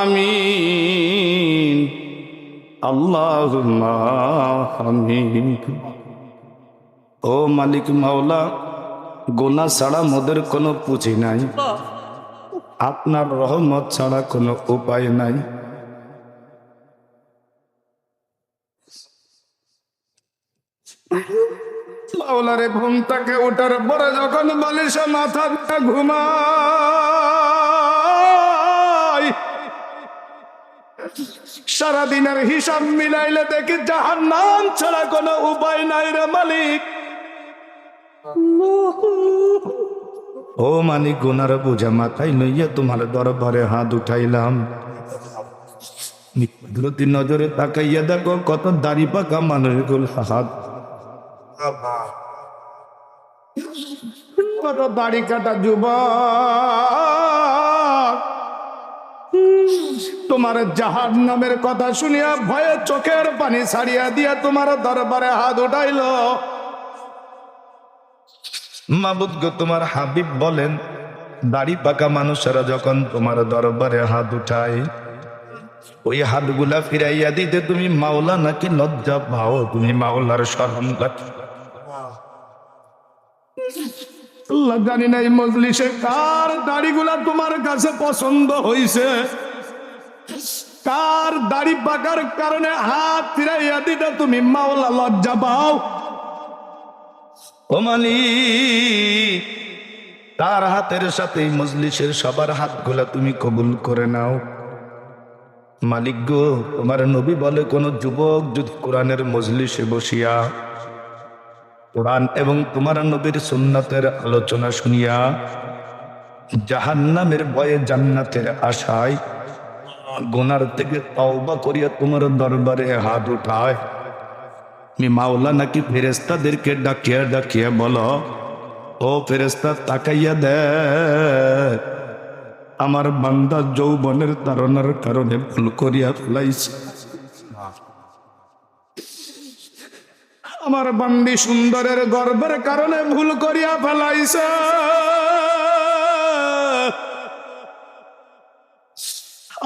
আমিন আল্লাহ আমিন ও মালিক মাওলা গোনা ছাড়া মোদের কোনো পুঁজি নাই। আপনার রহমত ছাড়া কোনো উপায় নাই। মাওলারে ঘুম থেকে ওঠার পরে যখন বালিশে মাথা দিয়ে সারাদিনের হিসাব মিলাইলে দেখি যাহার নাম ছাড়া কোনো উপায় নাই রে মালিক। ও মালিক গুনার বোঝা মাথায় নইয়া তোমার দরবারে হাত উঠাইলাম। নিকুতি নজরে তাকাইয়া দেখো কত দাড়ি পাকা মানুষগুলো হাত কত দাড়ি কাটা যুবক। তোমার জাহার নামের কথা শুনিয়া ভয়ে চোখের পানি ছাড়িয়া দিয়া তোমার দরবারে হাত উঠাইল। মাবুদ গো, তোমার হাবিব বলেন, দাড়ি পাকা মানুষেরা যখন তোমার দরবারে হাত উঠায়, ওই হাতগুলা ফিরাইয়া দিতে তুমি মাওলা নাকি লজ্জা পাও? তুমি মাওলার স্মরণ জানি না এই মজলিসে কার দাড়িগুলা তোমার কাছে পছন্দ হইছে। কার দাড়ি পাকার কারণে হাত ফিরাইয়া দিতে তুমি মাওলা লজ্জা পাও। ও মালিক, তার হাতের সাথে মজলিসের সবার হাতগুলা তুমি কবুল করে নাও। মালিক গো, তোমার নবী বলে কোন যুবক যদি কোরআনের মজলিসে বসিয়া, কোরআন এবং তোমার নবীর সুন্নাতের আলোচনা শুনিয়া জাহান্নামের ভয়ে জান্নাতের আশায় গোনার থেকে তওবা করিয়া তোমার দরবারে হাত উঠায়। তুমি মাওলা নাকি ফেরেস্তাদেরকে ডাকিয়া ডাকিয়া বলো, ও ফেরেস্তা তাকাইয়া দে আমার বান্দা যৌবনের তারণার কারণে ভুল করিয়া ফেলাইছে। আমার বান্দি সুন্দরের গর্বের কারণে ভুল করিয়া ফেলাইছে।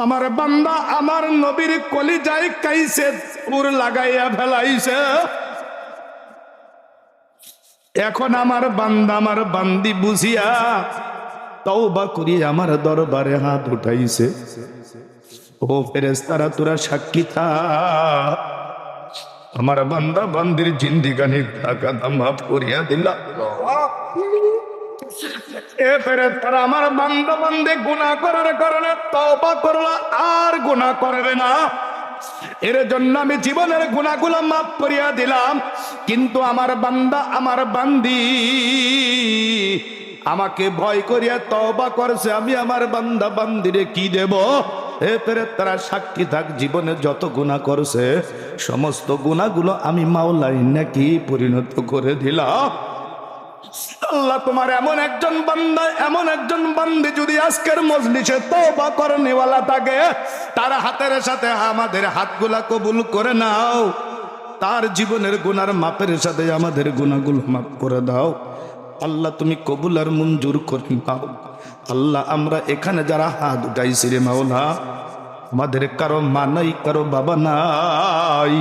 আমার বান্দা, আমার নবীর কলিজায় কাইছে পুর লাগাইয়া ফেলাইছে। এখন আমার বান্দা, আমার বান্দি বুঝিয়া তওবা করি আমার দরবারে হাত উঠাইছে। ও ফেরেস্তারা তোরা সাক্ষী থাক। আমার বান্দা, বান্দির জিন্দিগানি টাকা মাফ করিয়া দিলা। এ ফেরেস্তারা আমার বান্দা বান্দি গুনাহ করার কারণে তওবা করলা, আর গুনাহ করবে না। এর জন্য আমি জীবনের গুণাগুলো মাফ করিয়া দিলাম। কিন্তু আমার বান্দা, আমার বান্দি আমাকে ভয় করিয়া তবা করছে, আমি আমার বান্দা বান্দিরে কি দেব? এ ফেরে তারা সাক্ষী থাক, জীবনে যত গুণা করছে, সমস্ত গুণাগুলো আমি মাওলাই নাকি পরিণত করে দিলাম। আল্লাহ তোমার এমন একজন বান্দা, এমন একজন বান্দি যদি আজকের মজলিসে তওবা করনেওয়ালা থাকে, তার হাতের সাথে আমাদের হাতগুলা কবুল করে নাও। তার জীবনের গুনার মাপের সাথে আমাদের গুণাগুলো মাপ করে দাও। আল্লাহ তুমি কবুল আর মঞ্জুর করে নাও। আল্লাহ, আমরা এখানে যারা হাত উঠাইছি রে মাওলা, আমাদের কারও মা নাই, কারও বাবা নাই,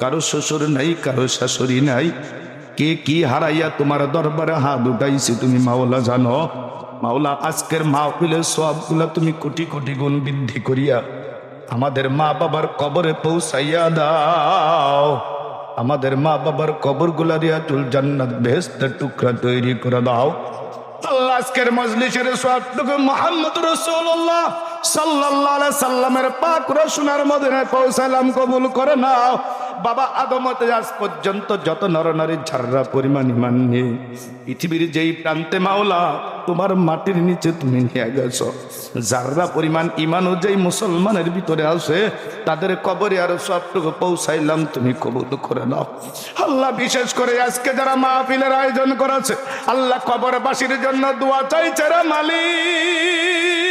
কারও শ্বশুর নাই, কারও শাশুড়ি নাই কে কি হারাইয়া তোমার দরবারে হাত উঠাইছি তুমি মাওলা জানো? মাওলা, আজকের মাহফিলের সবগুলা তুমি কোটি কোটি গুণ বৃদ্ধি করিয়া আমাদের মা বাবার কবরে পৌঁছাইয়া দাও। আমাদের মা বাবার কবরগুলা রিয়াতুল জান্নাত বেহেস্তের টুকরা তৈরি করে দাও। আল্লাহ, আজকের মজলিসের সবটুকু মোহাম্মদ রসুল্লাহ আলাইহি সাল্লামের পাক রসুনার মদিনায় পৌঁছালাম কবুল করে নাও। বাবা আদমতে আজ পর্যন্ত যত নরনারীর ঝাররা পরিমাণ ইমান নেই পৃথিবীর যেই প্রান্তে মাওলা, তোমার মাটির নিচে তুমি নিয়ে গেছো। যাররা পরিমাণ ইমানও যেই মুসলমানের ভিতরে আছে, তাদের কবরে আরও সবটুকু পৌঁছাইলাম, তুমি কবুল করে নাও। আল্লাহ বিশেষ করে আজকে যারা মাহফিলের আয়োজন করেছে, আল্লাহ কবরবাসীর জন্য দোয়া চাইছে রে মালিক।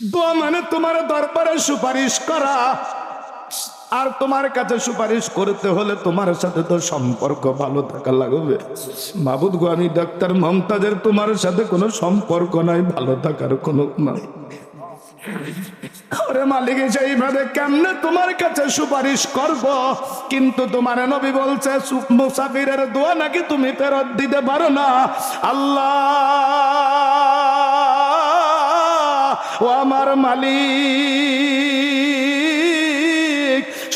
দোয়া মানে তোমার দরবারে সুপারিশ করা। আর তোমার কাছে সুপারিশ করতে হলে তোমার সাথে তো সম্পর্ক ভালো থাকা লাগবে। মাবুদ গো, আমি ডাক্তার মমতাজের তোমার সাথে কোনো সম্পর্ক নাই, ভালো থাকার কোনো নাই। ওরে মালিক সেইভাবে কেমনে তোমার কাছে সুপারিশ করব? কিন্তু তোমার নবী বলছে মুসাফিরের দোয়া নাকি তুমি ফেরত দিতে পারো না। আল্লাহ মালিক,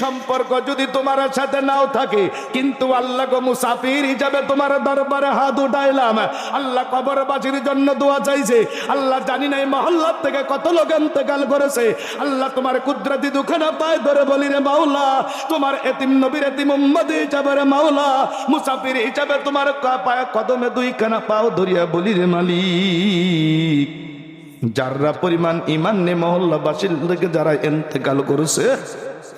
সম্পর্ক যদি তোমার সাথে নাও থাকে, কিন্তু আল্লাহ গো মুসাফির হিসাবে তোমার দরবারে হাত উঠাইলাম। আল্লাহ কবরবাসীর জন্য দোয়া চাইছে। আল্লাহ জানি নাই মহল্লার থেকে কত লোক ইন্তেকাল করেছে। আল্লাহ তোমার কুদরতি দুখানা পায় ধরে বলি রে মাওলা, তোমার এতিম নবীর এতিম উম্মদ হিসাবে রে মাওলা, মুসাফির হিসাবে তোমার পায়ে কদমে দুইখানা পাও ধরিয়া বলি রে মালিক। যারা পরিমাণ ইমান নে মহল্লাবাসীর থেকে যারা এন্তেকাল করেছে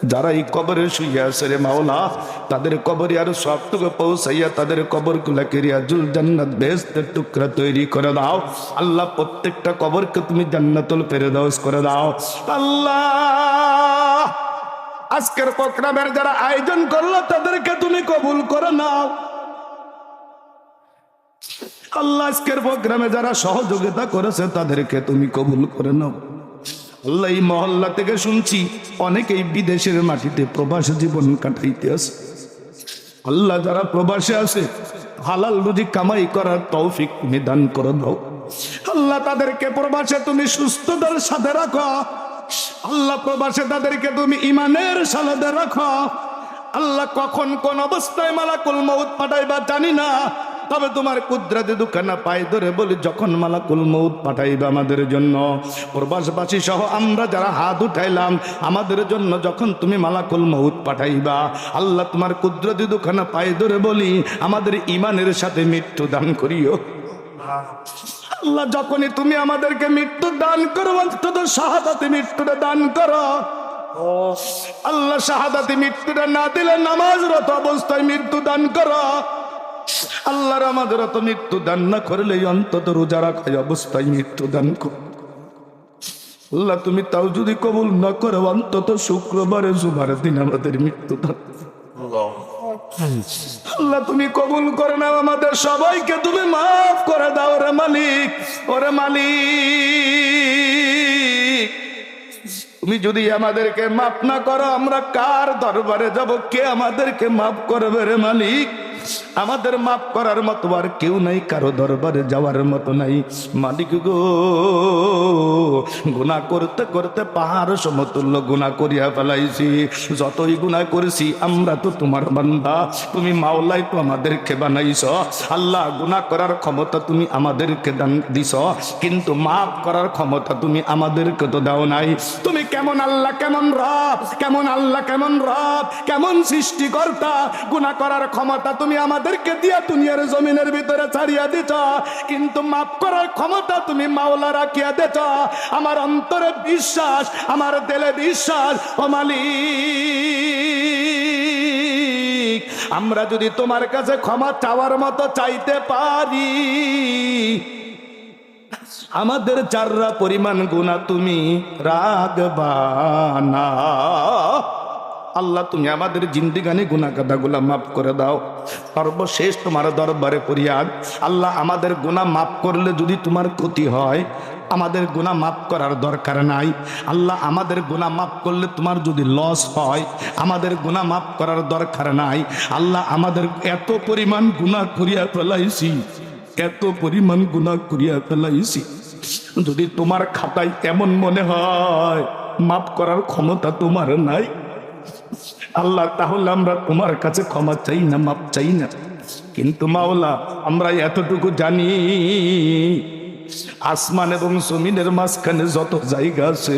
যারা এই কবরে শুয়ে আছে রে মাওলা, তাদের কবরে আর সবটুকু পৌঁছাইয়া তাদের কবরগুলা কেরিয়াজুল জান্নাত বেহেস্তের টুকরা তৈরি করে দাও। আল্লাহ প্রত্যেকটা কবরকে তুমি জান্নাতুল ফেরদাউস করে দাও। আল্লাহ! আজকের প্রোগ্রামের যারা আয়োজন করল, তাদেরকে তুমি কবুল করে নাও। আল্লাহ আজকের প্রোগ্রামে যারা সহযোগিতা করেছে তাদেরকে তুমি কবুল করে নাও। আল্লাহ এই মহল্লা থেকে শুনছি অনেকেই বিদেশের মাটিতে প্রবাস জীবন কাটাইতে আছে। আল্লাহ যারা প্রবাসে আছে, হালাল রুজি কামাই করার তৌফিক তুমি দান করে দাও। আল্লাহ তাদেরকে প্রবাসে তুমি সুস্থতার সাথে রাখো। আল্লাহ প্রবাসে তাদেরকে তুমি ইমানের সাথে রাখো। আল্লাহ কখন কোন অবস্থায় মালাকুল মৌত পাঠাইবা জানি না। তবে তোমার কুদরাতে দুখানা পায়ে ধরে বলি, যখন মালাকুল মৌত পাঠাইবে আমাদের জন্য। প্রবাসবাসী সহ আমরা যারা হাত উঠাইলাম, আমাদের জন্য যখন তুমি মালাকুল মৌত পাঠাইবা, আল্লাহ তোমার কুদরতি দুখানা পায়ে ধরে বলি, আমাদের ইমানের সাথে মৃত্যু দান করিও। আল্লাহ, যখনই তুমি আমাদেরকে মৃত্যু দান করো, অন্তত শাহাদাতে মৃত্যুটা দান করো। আল্লাহ, শাহাদাতে মৃত্যুটা না দিলে নামাজরত অবস্থায় মৃত্যু দান করো। আল্লাহর আমাদের তো মৃত্যু দান না করলে অন্তত রোজা রাখাই অবস্থায় মৃত্যু দান কর। আল্লাহ তুমি তাও যদি কবুল না করো অন্তত শুক্রবারে জুমার দিন আমাদের মৃত্যু দান আল্লাহ। তুমি কবুল করে নাও আমাদের সবাইকে তুমি মাফ করে দাও রে মালিক ওরে মালিক। তুমি যদি আমাদেরকে মাফ না করো আমরা কার দরবারে যাব? কে আমাদেরকে মাফ করবে রে মালিক? আমাদের মাফ করার মতো আর কেউ নাই, কারও দরবারে যাওয়ার মতো নাই। মালিক গো গুণা করতে করতে পাহাড় সমতুল্য গুণা করিয়া ফেলাইছি। যতই গুণা করেছি, আমরা তো তোমার বান্দা। তুমি মাওলাই তো আমাদেরকে বানাইছ। আল্লাহ গুণা করার ক্ষমতা তুমি আমাদেরকে দান দিছ। কিন্তু মাফ করার ক্ষমতা তুমি আমাদেরকে তো দাও নাই। তুমি কেমন আল্লাহ, কেমন রব? কেমন আল্লাহ, কেমন রব? কেমন সৃষ্টিকর্তা? গুণা করার ক্ষমতা তুমি আমাদেরকে দিয়া দুনিয়ার জমিনের ভিতরে ছাড়িয়া দিছ। কিন্তু মাফ করার ক্ষমতা তুমি মাওলা রাখিয়া দিছ। আমার অন্তরে বিশ্বাস, আমার দিলে বিশ্বাস, ও মালিক, আমরা যদি তোমার কাছে ক্ষমা চাওয়ার মতো চাইতে পারি, আমাদের চাররা পরিমাণ গুণা তুমি রাগবা না আল্লাহ, তুমি আমাদের জিন্দিগানি গুণা কাদাগুলা মাফ করে দাও। সর্বশেষ তোমার দরবারে পরিয়াদ আল্লাহ আমাদের গুণা মাফ করলে যদি তোমার ক্ষতি হয়, আমাদের গুণা মাফ করার দরকার নাই। আল্লাহ, আমাদের গুণা মাফ করলে তোমার যদি লস হয়, আমাদের গুণা মাফ করার দরকার নাই। আল্লাহ, আমাদের এত পরিমাণ গুণা করিয়া ফেলাইছি, এত পরিমাণ গুণা করিয়া ফেলাইছি, যদি তোমার খাতায় এমন মনে হয়, মাফ করার ক্ষমতা তোমার নাই। আল্লাহ, তাহলে আমরা তোমার কাছে ক্ষমা চাই না, মাপ চাই না। কিন্তু মাওলা, আমরা এতটুকু জানি, আসমান এবং জমিনের মাঝখানে যত জায়গা আছে,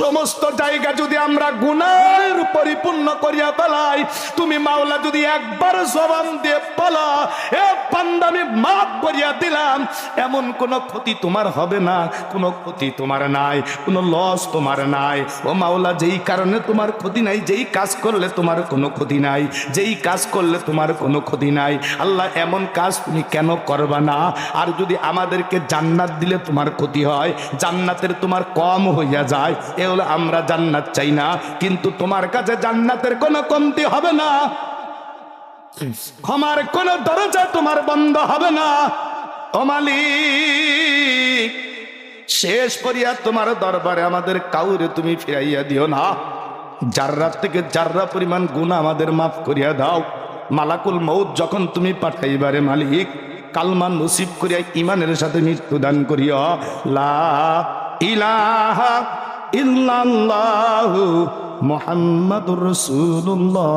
সমস্ত জায়গা যদি আমরা গুনার পরিপূর্ণ করিয়া পেলাই তুমি মাওলা যদি একবার জবান দিয়ে পালা পান্দামি মাফ করিয়া দিলাম। এমন কোনো ক্ষতি তোমার হবে না, কোনো ক্ষতি তোমার নাই, কোনো লস তোমার নাই। ও মাওলা, যেই কারণে তোমার ক্ষতি নাই, যেই কাজ করলে তোমার কোনো ক্ষতি নাই, যেই কাজ করলে তোমার কোনো ক্ষতি নাই। আল্লাহ, এমন কাজ তুমি কেন করবা না? আর যদি আমাদেরকে জান্নাত দিলে তোমার ক্ষতি হয়, জান্নাতের তোমার কম হইয়া যায়, এ হলো আমরা জান্নাত চাই না। কিন্তু তোমার কাছে জান্নাতের কোনো কমতি হবে না। ক্ষমার কোন দরজা তোমার বন্ধ হবে না। ও মালিক, শেষ করিয়া তোমার দরবারে আমাদের কাউরে তুমি ফিরাইয়া দিও না। যার্রা থেকে যার্রা পরিমাণ গুণা আমাদের মাফ করিয়া দাও। মালাকুল মৌত যখন তুমি পাঠাইবারে মালিক কালমান নসিব করিয়া ইমানের সাথে মৃত্যু দান করিয়া লা ইলাহা ইল্লাল্লাহু মুহাম্মাদুর রাসূলুল্লাহ।